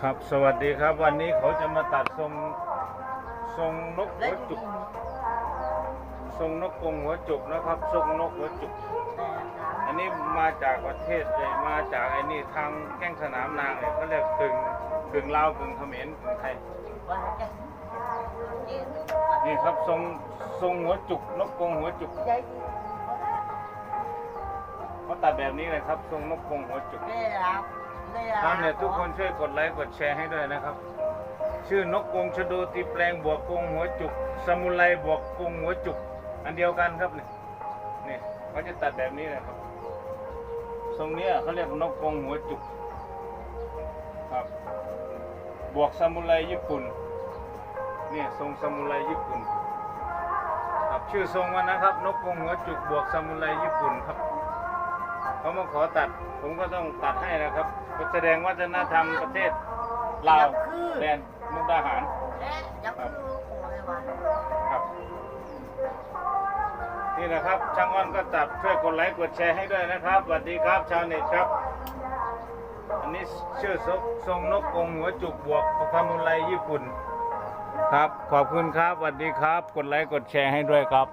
ครับสวัสดีครับ วันนี้เขาจะมาตัดทรงทรงนกหัวจุกทรงนกกรงหัวจุกนะครับทรงนกหัวจุก อันนี้มาจากประเทศเลยมาจากไอ้นี่ทางแก้งสนามนางเนี่ยเขาเรียกกึ่งกึ่งลาวกึ่งเขมรกึ่งไทยนี่ครับทรงทรงหัวจุก นกกรงหัวจุกเขาตัดแบบนี้เลยครับทรงนกกรงหัวจุก ท่านเนี่ยทุกคนช่วยกดไลค์กดแชร์ให้ด้วยนะครับ ชื่อนกกงชโดตีแปลงบวกกงหัวจุกสมุไรบวกกงหัวจุก อันเดียวกันครับเนี่ยนี่เขาจะตัดแบบนี้นะครับ ทรงเนี้ยเขาเรียกนกกงหัวจุกครับ บวกสมุไรญี่ปุ่นเนี่ยทรงสมุไรญี่ปุ่น ครับชื่อทรงมันนะครับ นกกงหัวจุกบวกสมุไรญี่ปุ่นครับ เขามาขอตัด ผมก็ต้องตัดให้นะครับก็แสดงวัฒนธรรมประเทศลาวแดนมุกดาหารครับ นี่นะครับ ช่างอ้อนก็ตัดช่วยกดไลค์กดแชร์ให้ด้วยนะครับสวัสดีครับชาวเน็ตครับ อันนี้ชื่อทรงทรงนกกรงหัวจุกบวกพามุไรญี่ปุ่น ครับขอบคุณครับสวัสดีครับ กดไลค์กดแชร์ให้ด้วยครับ